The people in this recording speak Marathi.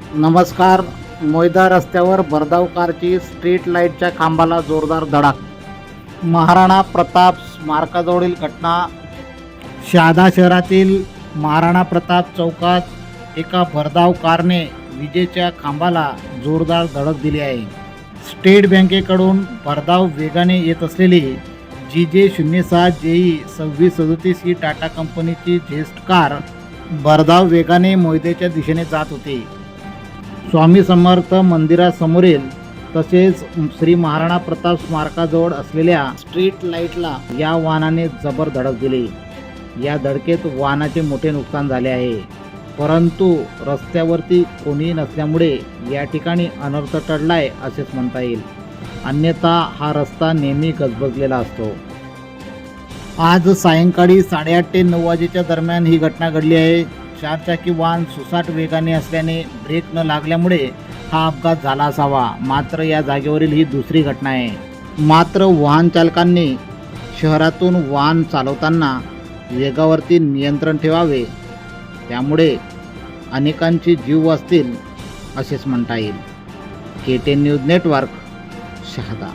नमस्कार मोयदा रस्त्यावर भरधाव कारची स्ट्रीट लाईटच्या खांबाला जोरदार धडक. महाराणा प्रताप स्मारकाजवळील घटना. शहादा शहरातील महाराणा प्रताप चौकात एका भरधाव कारने विजेच्या खांबाला जोरदार धडक दिली आहे. स्टेट बँकेकडून भरधाव वेगाने येत असलेली जी जे शून्य सहा जेई सव्वीस सदोतीस ही टाटा कंपनीची झेस्ट कार भरधाव वेगाने मोयदेच्या दिशेने जात होती. स्वामी समर्थ मंदिरासमोरील तसेच श्री महाराणा प्रताप स्मारकाजवळ असलेल्या स्ट्रीट लाईटला या वाहनाने जबर धडक दिली. या धडकेत वाहनाचे मोठे नुकसान झाले आहे. परंतु रस्त्यावरती कोणी नसल्यामुळे या ठिकाणी अनर्थ टळलाय असेच म्हणता येईल. अन्यथा हा रस्ता नेहमी गजबजलेला असतो. आज सायंकाळी साडेआठ ते नऊ वाजेच्या दरम्यान ही घटना घडली आहे. चारचाकी वाहन सुसाट वेगाने असल्याने ब्रेक न लागल्यामुळे हा अपघात झाला असावा. मात्र या जागेवरील ही दुसरी घटना आहे. मात्र वाहन चालकांनी शहरातून वाहन चालवताना वेगावरती नियंत्रण ठेवावे. त्यामुळे अनेकांचे जीव वाचतील असेच म्हणता येईल. K ten news network Shahada.